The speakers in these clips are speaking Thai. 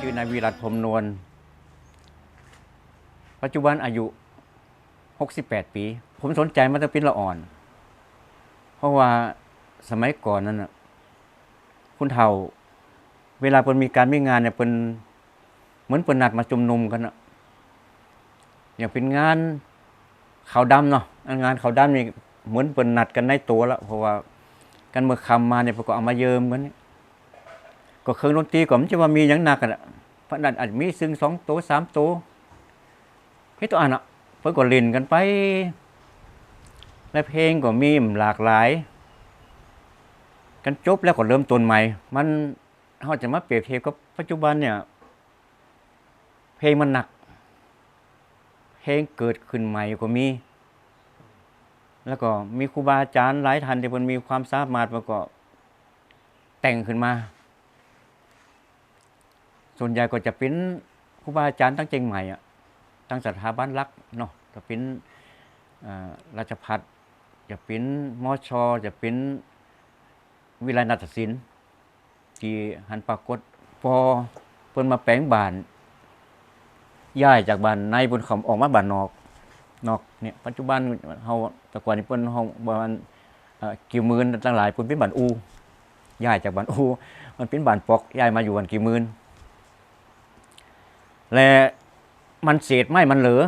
ชื่อนายวิรัตพรมนวล ปัจจุบันอายุ 68 ปี ผมสนใจมาตั้งเป็นละอ่อน เพราะว่าสมัยก่อนนั้นคุณเฒ่า เวลาเพิ่นมีการมีงานเนี่ยเพิ่นเหมือนเพิ่นนัดมาชุมนุมกันน่ะอย่างเป็นงาน ขาดำเนาะงานเขาดำนี่เหมือนเพิ่นนัดกันในตัวแล้วเพราะว่ากันเมื่อคำมาเนี่ยเพิ่นก็เอามาเยิมกันนี่ก็เครื่องดนตรีก็มันจะว่ามีหยังหนักกันอะพระนั้นอาจมีซึ่งสองโตสามโตัวเฮ้ยตัวอันอะเพิ่นก็เล่นกันไป และเพลงก็มีหลากหลาย กันจบแล้วก็เริ่มต้นใหม่ มันเขาจะมาเปรียบเทียบกับปัจจุบันเนี่ย เพลงมันหนัก เพลงเกิดขึ้นใหม่ก็มี แล้วก็มีครูบาอาจารย์หลายท่านที่มันมีความสามารถประกอบแต่งขึ้นมา ส่วนใหญ่ก็จะเป็นครูบาอาจารย์ตั้งเจงใหม่อะตั้งสถาบันรักเนาะจะเป็นราชพัฒจะเป็นมอชอจะเป็นวิไลนาฏศิลป์ที่หันปรากฏพอเพิ่นมาแปลงบาน ย้ายจากบ้านในบนเขาออกมาบ้านนอกนอกเนี่ยปัจจุบันเฮาแต่ก่อนนี่เพิ่นเฮาบ้านกี่หมื่นตั้งหลายเพิ่นเป็นบ้านอูย้ายจากบ้านอูมันเป็นบ้านปอกย้ายมาอยู่บ้านกี่หมื่นและมันเศษไม้มันเหลือ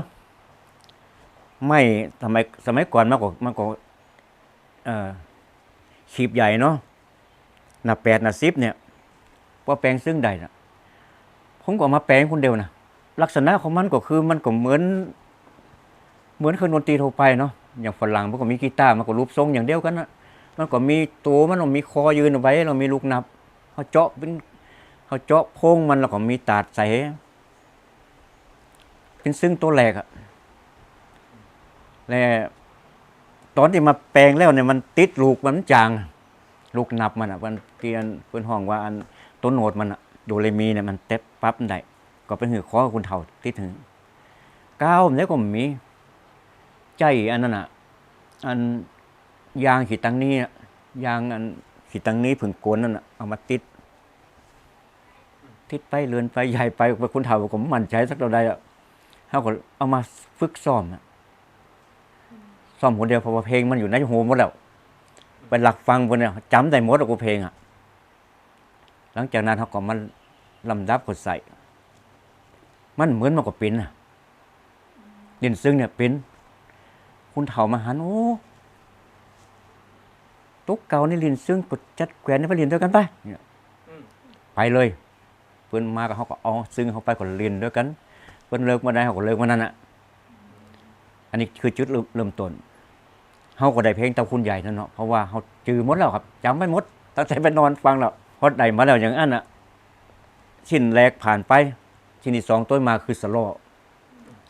ไม่ทำไมสมัยก่อนมันก็มันก็เอ่อขีบใหญ่เนาะหน้าแปดหน้าสิบเนี่ยพอแปลงซึ่งใดนะผมก็เอมาแปลงคนเดียวนะ ลักษณะของมันก็คือมันก็เหมือน เหมือนเครื่องดนตรีทั่วไปเนาะอย่างฝรั่งมันก็มีกีตาร์มันก็รูปทรงอย่างเดียวกันนะมันก็มีตัวมันก็มีคอยืนเอาไว้ เรามีลูกนับเขาเจาะเป็นเขาเจาะโพงมันแล้วก็มีตาดใส่เป็นซึ่งตัวแรกอะและตอนที่มาแปลงแล้วเนี่ยมันติดลูกมันจาง ลูกนับมันอะมันเตียนเพื่อนห้องว่าอันต้นโหนดมันอะโดเรมีเนี่ยมันเต็บปั๊บได้ ก็เป็นหือคอคุณเฒ่าติดถึงก้าวเนี่ยก็มีใจอันนั้นอะอันยางขีดตังนี้ยางอันขีดตังนี้ผึ่งโกนนั่นอะเอามาติด ติดไปเลือนไปใหญ่ไปคุณเฒ่าผมมั่นใจสักเท่าใดอะเขาก็เอามาฝึกซ้อมอะซ่อมคนเดียวเพราะว่าเพลงมันอยู่ในหูหมดแล้วเป็นหลักฟังคนเนี่ยจำได้หมดแล้วกูเพลงอะ หลังจากนั้นเขาก็มันลำดับกดใส่ มันเหมือนมันก็เป็นอะดินซึ่งเนี่ยเป็น คุณเฒ่ามาหันโอ้ตุ๊กเก่านี่ลินซึ่งกดจัดแขวนในพระลินด้วยกันไปเนี่ยไปเลยเพิ่อนมากับเขาก็เอาซึ่งเขาไปกดลินด้วยกัน เพิ่อนเลิกมาได้เขาก็เลิกมานั่นอะ อันนี้คือจุดเริ่มต้นเฮาก็ได้เพลงเต้าคุณใหญ่นั่นเนาะเพราะว่าเฮาจือหมดแล้วครับจำไม่หมดตั้งแต่ไปนอนฟังแล้วพอได้มาแล้วอย่างนั้นอะชิ้นแรกผ่านไป ชิ้นที่สองต้นมาคือสโลอ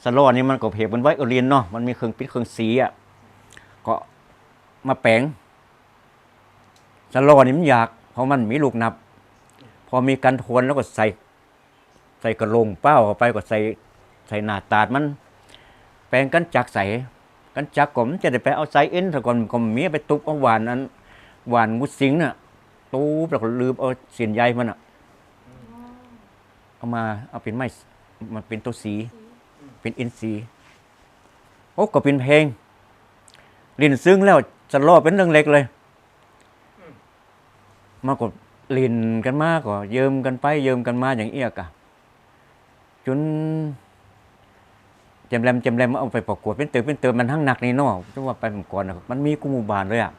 สโลอนี่มันก็เพลงมันไว้เอเรียนเนาะมันมีเครื่องปิดเครื่องสีอะก็มาแปลงสโลอนี่มันยาก เพราะมันมีลูกนับ พอมีการทวนแล้วก็ใส่ ใส่กระโหลงเป้าเข้าไปก็ใส่ใส่หน้าตาดมัน แปลงกันจักใส่กันจักก็มนจะได้ไปเอาไซเอ็นต่ก่อนก็มีไปตุบเอาหวานนั้นหวานมุดสิงน่ะตูบแล้วก็ลืมเอาเสียนใยมันอะ เอามาเอาเป็นไม้มันเป็นตัวสี เป็นอินทรีย์โอ้ก็เป็นเพลงลินซึ้งแล้วจะรอเป็นเรื่องเล็กเลย มากกว่าลินกันมากกว่าเยิมกันไป เยิมกันมาอย่างเอียกอะจนจำแรมจำแรมเอาไปประกวดเป็นเติมเป็นเติมมันทั้งหนักนี่เนาะจังว่าไปผมก่อนนะครับมันมีกุมหมู่บานเลยอะ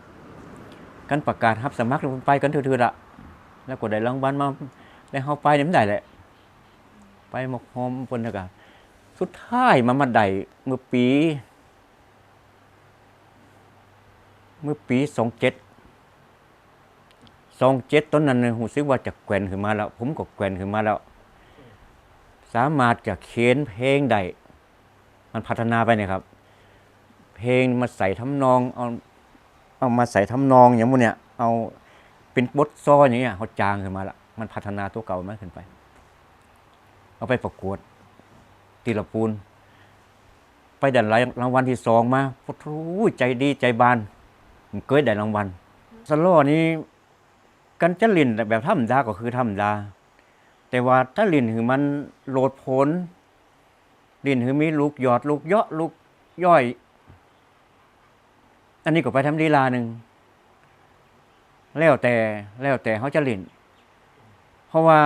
กันประกาศรับสมัครแล้วไปกันเถื่อๆละแล้วก็ได้รางวัลมาได้เข้าไปเนี่ยมันได้แหละ ไปหมกหอมเพิ่นนะครับสุดท้ายมามาได้เมื่อปี เมื่อปีสองเจ็ดสองเจ็ดตอนนั้นเนี่ยหูซึกว่าจะแกวนขึ้นมาแล้ว ผมก็แกวนขึ้นมาแล้ว สามารถจะเขียนเพลงได้มันพัฒนาไปเนี่ยครับ เพลงมาใส่ทำนองเอาเอามาใส่ทำนองอย่างพวกเนี้ยเอาเป็นบทซ้ออย่างเงี้ยเขาจางขึ้นมาละมันพัฒนาตัวเก่ามากขึ้นไป เอาไปประกวดตีละปูน ไปได้รางวัลที่สองมาโอ้โใจดีใจบานเกิดได้รางวัลสโลนี้กันจะลินแบบธรรมดาก็คือธรรมดา แต่ว่าถ้าลินคือมันโหลดผลลินคือมีลูกหยอดลูกเยาะลูกย่อย อันนี้ก็ไปทำลีลาหนึ่งแล้วแต่แล้วแต่เขาจะลินเพราะว่า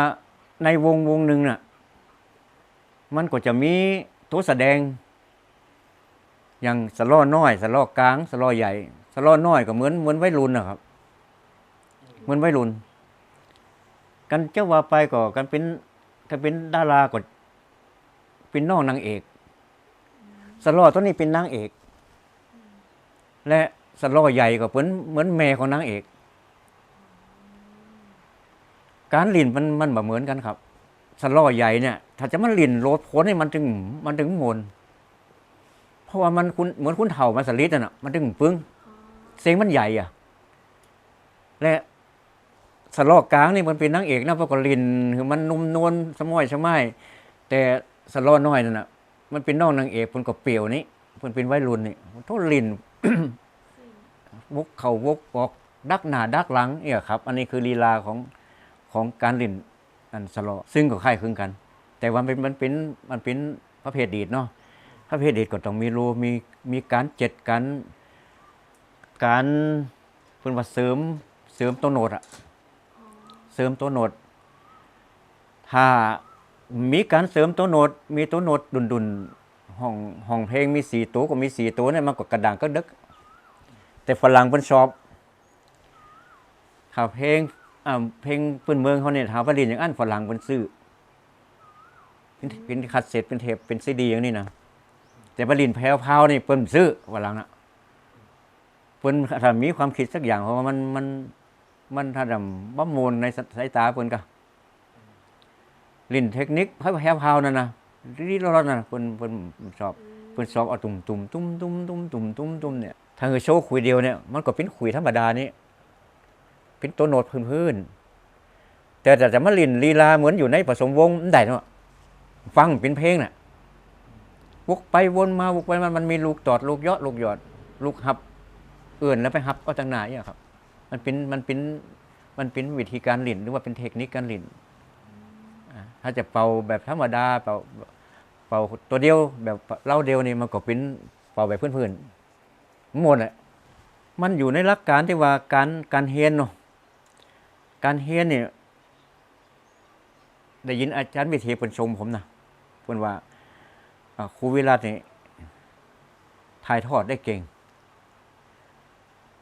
ในวงวงหนึ่งน่ะ มันก็จะมีตัวแสดง อย่างสะลอน้อยสะลอกลางสะลอใหญ่สะลอน้อยก็เหมือนเหมือนไวรุนนะครับ เหมือนไวรุนกันเจ้าว่าไปก็กันเป็นกันเป็นดาราก็เป็นน้องนางเอกสะลอตัวนี้เป็นนางเอก และสะลอใหญ่ก็เหมือนเหมือนแม่ของนางเอก การลินมันมันแบบเหมือนกันครับ สล้อใหญ่เนี่ยถ้าจะมาลินโลดโพนให้มันถึงมันถึงมนเพราะว่ามันคุณเหมือนคุณเถ่ามาสลิดน่ะมันถึงปึ้งเสียงมันใหญ่อะและสล้อกลางนี่มันเป็นนางเอกนะเพราะก็ลินคือมันนุ่มนวลสมอยสมัยแต่สล้อน้อยนั่นน่ะ มันเป็นน้องนางเอกมันก็เปรียวนี่มันเป็นวัยรุ่นนี่โทษลินวกเข่าวกออกดักหน้าดักหลังเนี่ยครับ อันนี้คือลีลาของของการลิน อันสลอซึ่งก็คล้ายคลึงกัน แต่ว่ามันมันเป็นมันเป็นประเภทดีดเนาะประเภทดีดก็ต้องมีรูมีมีการเจ็ดการการเพิ่นว่าเสริมเสริมตัวโนดอะเสริมตัวโนด ถ้ามีการเสริมตัวโนด มีตัวโนดดุนดุนห้องห้องเพลงมีสี่ตัวก็มีสี่ตัวเนี่ยมันก็กระดังก็ดึก แต่ฝรั่งเพิ่นชอบข่าวเพลง เพลงปืนเมืองเขาเนี่ยถามว่าเรียนอย่างอันฝรั่งเป็นซื้อเป็นเป็นคัดเซ็ตเป็นเทปเป็นซีดีอย่างนี้นะแต่บรินแพรวพาวนี่เปิ้นซื้อฝรั่งนะเปิ้นถ้ามีความคิดสักอย่างเพราะว่ามันมันมันถ้าดำบ้ามูลในสายตาเปิ้นก็ลินเทคนิคให้แพรวพาวนั่นนะรีรอดนั่นนะเปิ้นเปิ้นชอบเปิ้นชอบเอาตุ่มตุ่มตุ่มตุ่มตุ่มตุ่มตุ่มตุ่มเนี่ยถ้าคือโชว์คุยเดียวเนี่ยมันก็เป็นคุยธรรมดานี่ เป็นตัวโนดพื้นๆแต่แต่จะมาลินลีลาเหมือนอยู่ในผสมวงได้เนาะฟังเป็นเพลงน่ะวกไปวนมาวกไปมันมันมีลูกตอดลูกยาะลูกหยอด ลูกหับเอื่นแล้วไปหับก็จังหนาเนี่ยครับ มันเป็นมันเป็นมันเป็นวิธีการหลินหรือว่าเป็นเทคนิคการหลินถ้าจะเป่าแบบธรรมดาเป่าเป่าตัวเดียวแบบเล่าเดียวนี่มันก็เป็นเป่าแบบพื้นๆหมดแหละมันอยู่ในหลักการที่ว่าการการเฮียนเนาะ การเฮียนเนี่ยได้ยินอาจารย์วิเทเป็นชมผมนะเพิ่นว่าครูวิรัตนี่ถ่ายทอดได้เก่ง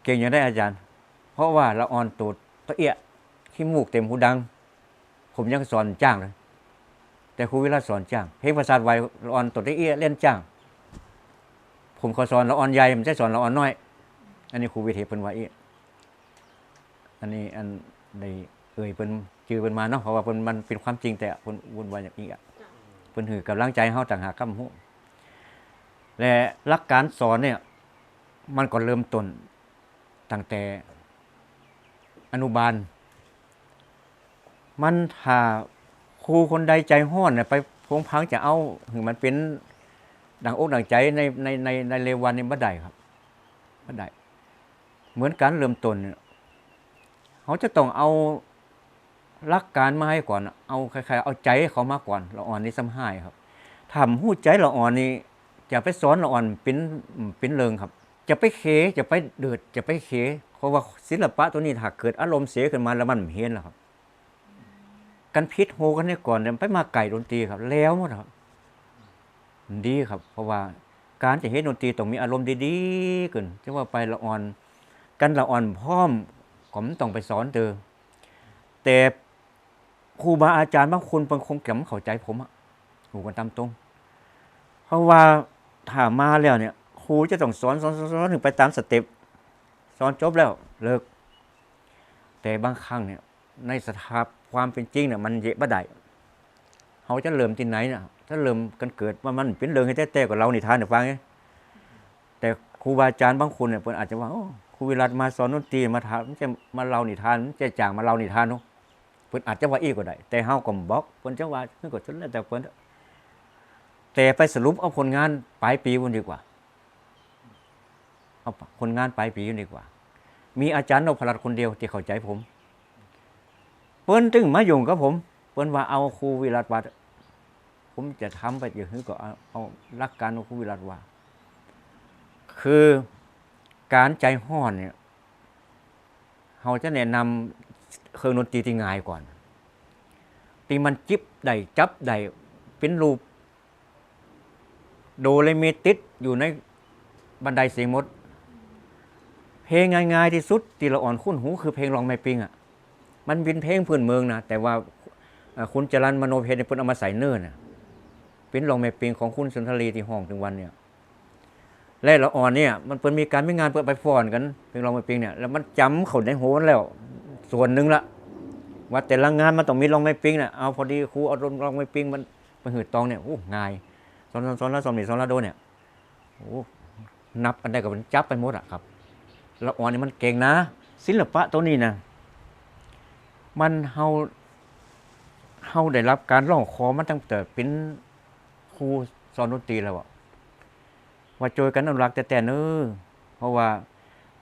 เก่งอย่างได้อาจารย์ เพราะว่าละออนตูดตะเอียขี้มูกเต็มหูดัง ผมยังสอนจ้างเลยแต่ครูวิรัตสอนจ้างเพลงภาษาไวละออนตูดตะเอียเล่นจ้าง ผมขอสอนละออนใหญ่ผมจะสอนละออนน้อย อันนี้ครูวิเทศเพิ่นว่าอีอันนี้อัน ในเอ่ยเพิ่นจือเพิ่นมาเนาะเพราะว่าเพิ่นมันเป็นความจริงแต่เพิ่นวุ่นวายอย่างนี้อะเพิ่นถือกำลังใจเฮาต่างหากคำฮู้และหลักการสอนเนี่ย มันก็เริ่มต้นตั้งแต่อนุบาล มันถ้าครูคนใดใจห้อนเนี่ยไปพงพังจะเอาถึงมันเป็นดังอกดังใจในในในในเรวันนี่บ่ได้ครับบ่ได้ เหมือนการเริ่มต้นเนี่ย เขาจะต้องเอาหลักการมาให้ก่อน เอาใครๆเอาใจเขามาก่อนละอ่อนนี่ซ้ำห้ายครับทำหู้ใจละอ่อนนี่จะไปสอนละอ่อนเป็นเป็นเริงครับ จะไปเคจะไปเดือดจะไปเคเพราะว่าศิลปะตัวนี้ถ้าเกิดอารมณ์เสียขึ้นมาแล้วมันเฮี้ยนแล้วครับ กันพิษโฮกันเนี่ยก่อนเนี่ยไปมาไก่ดนตรีครับ แล้วหมดครับดีครับ เพราะว่าการจะเฮ็ดดนตรีต้องมีอารมณ์ดีๆขึ้นจะว่าไปละอ่อน กันละอ่อนพร้อม ก็มต้องไปสอนเตอแต่ครูบาอาจารย์บางคนบางคงแก็มเข้าใจผมอะหูกันตามตรง เพราะว่าถ้ามาแล้วเนี่ยครูจะต้องสอนสอนสอนสอนถึงไปตามสเต็ปสอนจบแล้วเลิก แต่บางครั้งเนี่ยในสภาพความเป็นจริงเนี่ยมันเยะบ่ได้เขาจะเริ่มที่ไหนน่ะถ้าเริ่มกันเกิดว่ามันเป็นเรื่องให้แท้ๆกับเราในทานเนี่ยฟังไงแต่ครูบาอาจารย์บางคนเนี่ยเพิ่นอาจจะว่าอ้ค รูวิรัตมาสอนดนตรีมาถามจะมาเล่านิทานจะจ้างมาเล่านิทานเนาะเพิ่นอาจจะว่าอีกก็ได้ แต่เฮาก็บอกเพิ่นจะว่าเพิ่นก็สนแล้วแต่เพิ่นแต่ไปสรุปเอาผลงานปลายปีวันดีกว่าเอาผลงานปลายปีดีกว่า มีอาจารย์นพรัตน์คนเดียวที่เข้าใจผม เปิ้นตึงมายุ่งกับผม เปิ้นว่าเอาครูวิรัตวัดผมจะทำไปอย่างนี้ก็เอาเอาหลักการของครูวิรัตว่า คือ การใจห้อนเนี่ยเราจะแนะนำเครื่องดนตรีที่ง่ายก่อนที่มันจิบได้จับได้เป็นรูป โดเรมีติดอยู่ในบันไดเสียงมด เพลงง่ายๆที่สุดที่เราอ่อนคุ้นหูคือเพลงลองไม่ปิงอะมันเป็นเพลงพื้นเมืองนะแต่ว่าคุณจรันมโนเพชรเนี่ยเพิ่นเอามาใส่เนื้อนะเป็นลองไม่ปิงของคุณสุนทรีที่ห้องถึงวันเนี่ย และละอ่อนเนี่ยมันเปิดมีการไม่งานเปิดไปฟ้อนกันเพลงลองไม่ปิงเนี่ยแล้วมันจำเขาในหัวมันแล้ว ส่วนหนึ่งละว่าแต่ละงานมันต้องมีลองไม่ปิงน่ะเอาพอดีครูเอาลองไม่ปิงมันไปหืดตองเนี่ยโอ้ง่ายสอนสอนแล้วสอนนี่สอนแล้วโดนเนี่ยโอ้นับกันได้กับมันจับไปหมดอะครับละอ่อนนี่มันเก่งนะ ศิลปะตัวนี้นะมันเฮาเฮาได้รับการร้องขอมันตั้งแต่เป็นครูสอนดนตรีแล้วอะ ว่าโจยกันอนุรักษ์แต่แต่เน้อเพราะว่า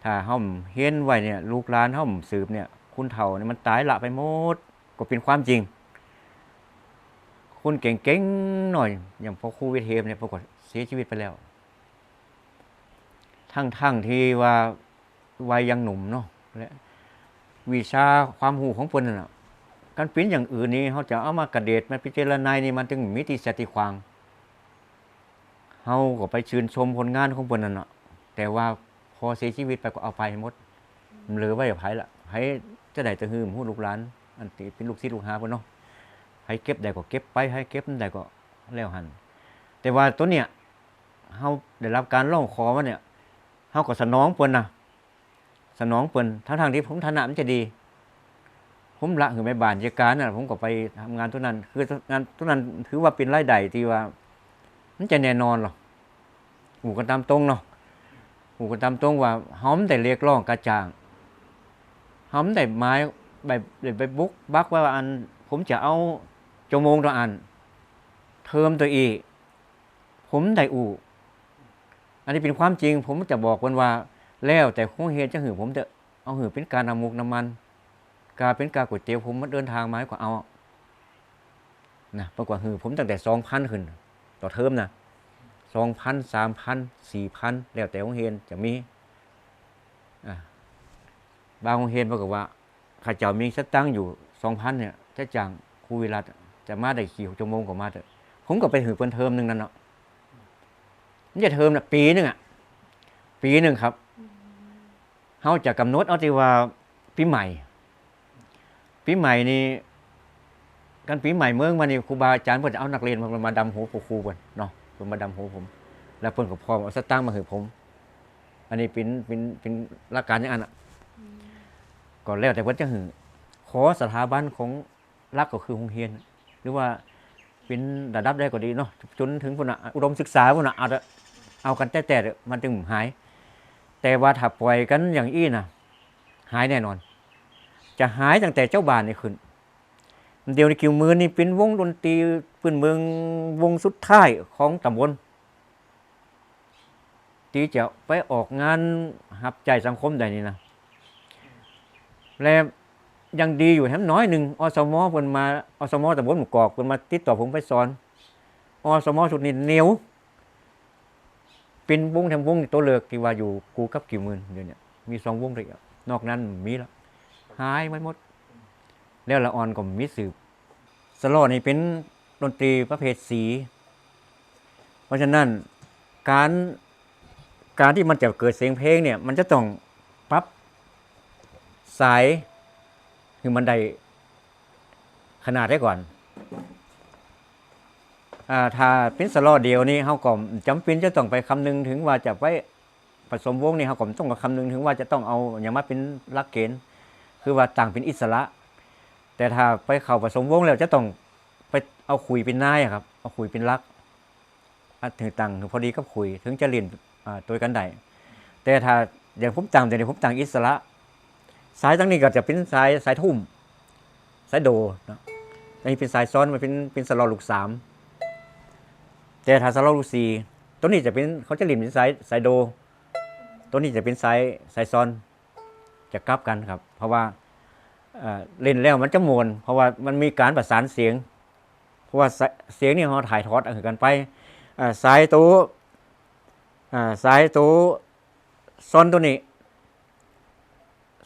ถ้าเฮาเฮียนไว้เนี่ยลูกหลานเฮาสืบเนี่ย คุณเฒ่าเนี่ยมันตายละไปหมดก็เป็นความจริงคุณเก่งๆหน่อย อย่างพอครูวิเทมเนี่ยปรากฏเสียชีวิตไปแล้ว ทั้งๆที่ว่าวัยยังหนุ่มเนาะและวิชาความหูของเพิ่นนั่นน่ะการปิ้นอย่างอื่นนี่เขาจะเอามากระเดดมาพิจารณานี่มันถึงมิติสติควาง เฮาก็ไปชื่นชมผลงานของเพิ่นนั่นน่ะแต่ว่าพอเสียชีวิตไปก็เอาไปหมดเหลือไว้กับไผละไผจะได้จะฮืมหูลูกหลาน อันที่เป็นลูกศิษย์ลูกหาเพิ่นเนาะให้เก็บได้ก็เก็บไปให้เก็บได้ก็แล้วหันแต่ว่าตัวเนี้ยเฮาได้รับการร้องขอมาเนี่ยเฮาก็สนองเปิ้นนะสนองเปิ้นทั้งทางที่ผมฐานะมันจะดี ผมละคือแม่บ้านราชการน่ะผมก็ไปทำงานตัวนั้น คือ งานตัวนั้นถือว่าเป็นรายได้ที่ว่า มันจะแน่นอนหรอกหูกันตามตรงเนาะหูกันตามตรงว่าหอมแต่เรียกร้องกระจ่างหอมแต่ไม้แบบไปบุกบักว่าอัน ผมจะเอาจมงตัวอัน เทอมตัวอีผมได้อูอันนี้เป็นความจริง ผมจะบอกวันว่า แล้วแต่คงเฮนจะหือผมจะเอาหือเป็นการนำมุกน้ำมัน กาเป็นกาก๋วยเตี๋ยวผมมันเดินทางมาให้กว่าเอานะปรากฏหือผมตั้งแต่สองพันขึ้น ต่อเทอมนะสองพันสามพันสี่พันแล้วแต่คงเฮนจะมีอะบางคงเฮนปรากฏว่าข้าเจ้ามีสตังค์อยู่สองพันเนี่ยถ้าจ้างครูวิรัตจะมาได้กี่ชั่วโมงก็มาเถอะผมก็ไปหือเปิ้นเทอมหนึ่งนั่นเนาะมันจะเทอมนะปีหนึ่งอะ ปีหนึ่งครับเขาจะกำหนดเอาที่ว่าปีใหม่ปีใหม่นี่ กันปีใหม่เมืองมานี่ครูบาอาจารย์เพิ่นจะเอานักเรียนมามาดำหูครูเพิ่นเนาะเพิ่นมาดำหูผม แล้วเพิ่นก็พร้อมเอาสตางค์มาให้ผม อันนี้เป็นเป็นเป็นหลักการอย่างอันอะก็แล้วแต่เพิ่นจะหือขอสถาบันของรักก็คือโรงเรียน หรือว่าเป็นระดับได้ก็ดีเนาะจนถึงพุ่นน่ะอุดมศึกษาพุ่นน่ะเอาเอากันแต่แต่เถอะมันถึงหาย แต่ว่าถ้าปล่อยกันอย่างอี้น่ะ หายแน่นอน จะหายตั้งแต่เจ้าบ้านนี่ขึ้น เดี๋ยวในคิวมือนี่เป็นวงดนตรีพื้นเมืองวงสุดท้ายของตำบลที่จะไปออกงานหับใจสังคมใดนี่นะและยังดีอยู่แถมน้อยหนึ่งอสมเพิ่นมาอสมอตำบลหมู่กอกเพิ่นมาติดต่อผมไปสอนอสมชุดนี้เหนียวเป็นวงแถมวงตัวเลือกที่ว่าอยู่กูกับกี่หมื่นเดี๋ยวนี้มีสองวงเลยอะนอกนั้นมีแล้วหายไปหมด แล้วละออนก็มีสืบสโลอนี่เป็นดนตรีประเภทสี เพราะฉะนั้นการการที่มันจะเกิดเสียงเพลงเนี่ย มันจะต้องปรับสายคือมันได้ขนาดได้ก่อนอ่าถ้าเป็นสลอเดียวนี่เขาก็จำเป็นจะต้องไปคำนึงถึงว่าจะไปผสมวงนี่เขาก็ต้องคำนึงถึงว่าจะต้องเอาอย่างมาเป็นลักเกณฑ์คือว่าต่างเป็นอิสระ แต่ถ้าไปเข้าผสมวงแล้วจะต้องไปเอาคุยเป็นนายครับ เอาคุยเป็นรักถึงต่างพอดีก็คุย ถึงจะเรียนตัวกันได้แต่ถ้าอย่างผมต่างแต่เนี่ยผมต่างอิสระ สายตั้งนี้ก็จะเป็นสายสายทุ่ม สายโดนะอันนี้เป็นสายซ้อนมันเป็นเป็นสลอลูกสามแต่ถ้าสโลลูซีตัวนี้จะเป็นเขาจะเล่นเป็นสายสายโด ตัวนี้จะเป็นสายสายซ้อนจะกลับกันครับ เพราะว่า เล่นแล้วมันจะมวน เพราะว่ามันมีการประสานเสียง เพราะว่าเสียงนี่เขาถ่ายทอดกันไปสายตัวสายตัวซอนตัวนี้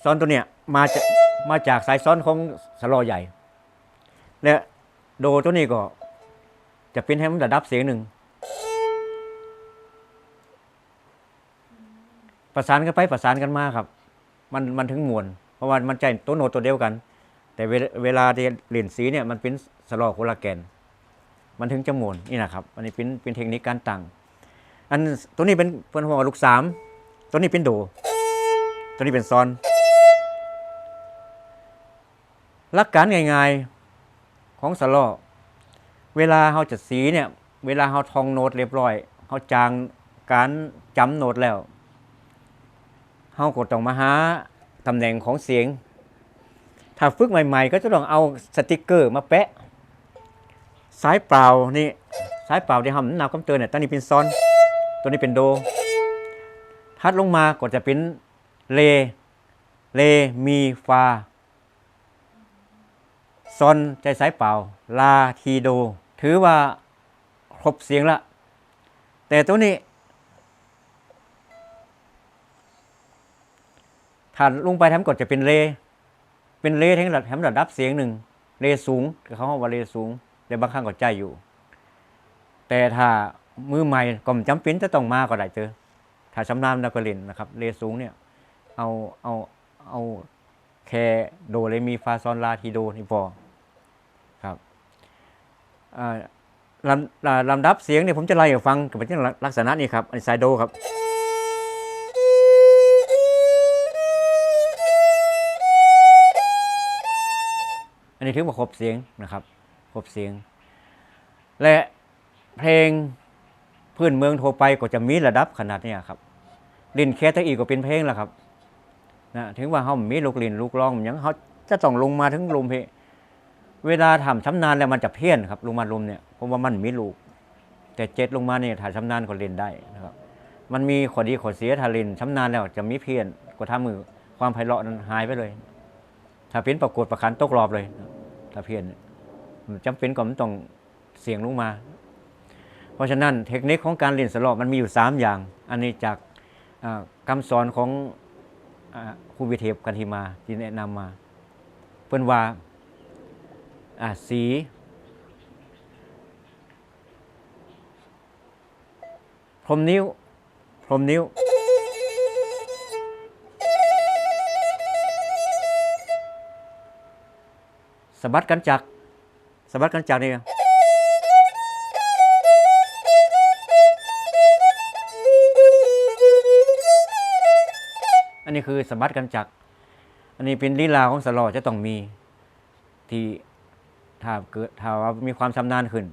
ซอนตัวเนี้ยมาจากมาจากสายซ้อนของสลอใหญ่ และโดตัวนี้ก็ จะเป็นให้มันระดับเสียงหนึ่งประสานกันไปประสานกันมาครับ มันมันถึงมวน ราะว่ามันใจตัวโน้ตตัวเดียวกัน แต่เวลาที่เหรียญสีเนี่ยมันเป็นสลอโคละแกน มันถึงจะมวนนี่นะครับ อันนี้เป็นเป็นเทคนิคการตั้งอันตัวนี้เป็นเป็นหัวลูกสามตัวนี้เป็นโด ตัวนี้เป็นซอนหลักการง่ายๆของสลอเวลาเราจะสีเนี่ย เวลาเราท่องโน้ตเรียบร้อยเราจางการจำโน้ตแล้วเราก็ต้องมาหา ตำแหน่งของเสียง ถ้าฝึกใหม่ ๆ ก็จะต้องเอาสติกเกอร์มาแปะ สายเปล่านี่สายเปล่าที่ทำนาวกำเตือนเนี่ยตัวนี้เป็นซอน ตัวนี้เป็นโด ทัดลงมาก็จะเป็นเล เล มีฟา ซอนใจสายเปล่า ลาทีโด ถือว่าครบเสียงละ แต่ตัวนี้ ถ้าลงไปทำกดจะเป็นเล เป็นเลทั้งระดับแถมระดับเสียงหนึ่ง เลสูงเขาเรียกว่าเลสูงแต่บางครั้งก็ใจอยู่ แต่ถ้ามือใหม่ก็ไม่จำเป็นจะต้องมาก็ได้เจอ ถ้าชำนาญนักเล่นนะครับ เลสูงเนี่ยเอาเอาเอาแค่โดเลมีฟาซอนลาทีโดนี่พอครับลำลำดับเสียงเนี่ยผมจะไล่ให้ฟังกับเป็นลักษณะนี้ครับอันไซโดครับ นนี้ถือว่าครบเสียงนะครับ ครบเสียง และเพลงพื้นเมืองโทรไปก็จะมีระดับขนาดเนี้ยครับลินแคตอีกก็เป็นเพลงแล้วครับนะถึงว่าเขามีลูกลินลูกร้องมันหยังเขาจะต้องลงมาถึงลมเพลงเวลาทำชำนาญแล้วมันจะเพี้ยนครับลงมาลมเนี่ยเพราะว่ามันมีลูก แต่เจ็ดลงมาเนี่ยถ้ายชำนาญก็เล่นได้นะครับมันมีข้อดีข้อเสียถ้าเล่นชำนาญแล้วจะมีเพี้ยนก็ทำมือความไพเราะนั้นหายไปเลย ถ้าเป็นประกวดประคันตกรอบเลย ถ้าเพี้ยนมันจำเป็นก็มันต้องเสียงลงมา เพราะฉะนั้นเทคนิคของการเล่นสลอมันมีอยู่ 3 อย่าง อันนี้จากอ่าคำสอนของครูวิเทพกันทิมาที่แนะนำมาเพิ่นว่าสีพรมนิ้ว พรมนิ้ว สะบัดกันจักสะบัดกันจักนี่อันนี้คือสมบัติกันจัก อันนี้เป็นลีลาของสลอจะต้องมีที่ถ้าเกิดถ้าว่ามีความชำนาญขึ้น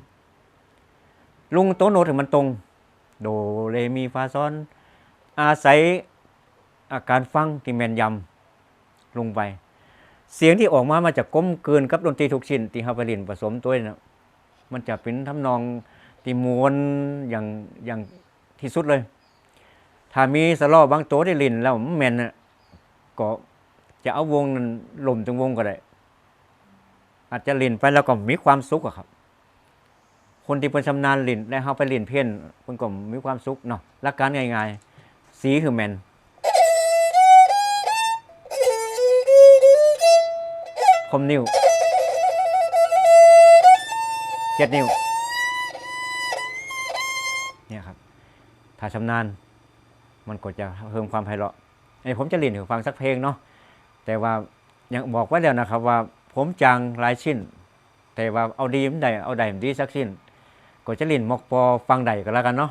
ลุงโตโนถึงมันตรง โดเรมีฟาซอน อาศัยอาการฟังที่แม่นยำลงไป เสียงที่ออกมามาจากก้มเกินกับดนตรีทุกชิ้นที่ฮาไปล่นผสมตัวนะมันจะเป็นทำนองที่มวนอย่างอย่างที่สุดเลย ถ้ามีสลอบางตัวได้ลินแล้วมันแมนน่ะก็จะเอาวงนั้นล่มถึงวงก็ได้ อาจจะลินไปแล้วก็มีความสุขอะครับ คนที่เป็นชำนาญลินและเขาไปลินเพี้ยนเพิ่นก็มีความสุขเนาะหลักการง่ายๆ สีคือแมน คมนิ้วเจ็ดนิ้วเนี่ยครับ ถ้าชำนาญมันก็จะเพิ่มความไพเราะไอ้ผมจะเล่นให้ฟังสักเพลงเนาะแต่ว่ายังบอกไว้แล้วนะครับว่าผมจางหลายชิ้น แต่ว่าเอาดีมันได้เอาได้มันดีสักชิ้น ก็จะเล่นมกปอฟังใดก็แล้วกันเนาะ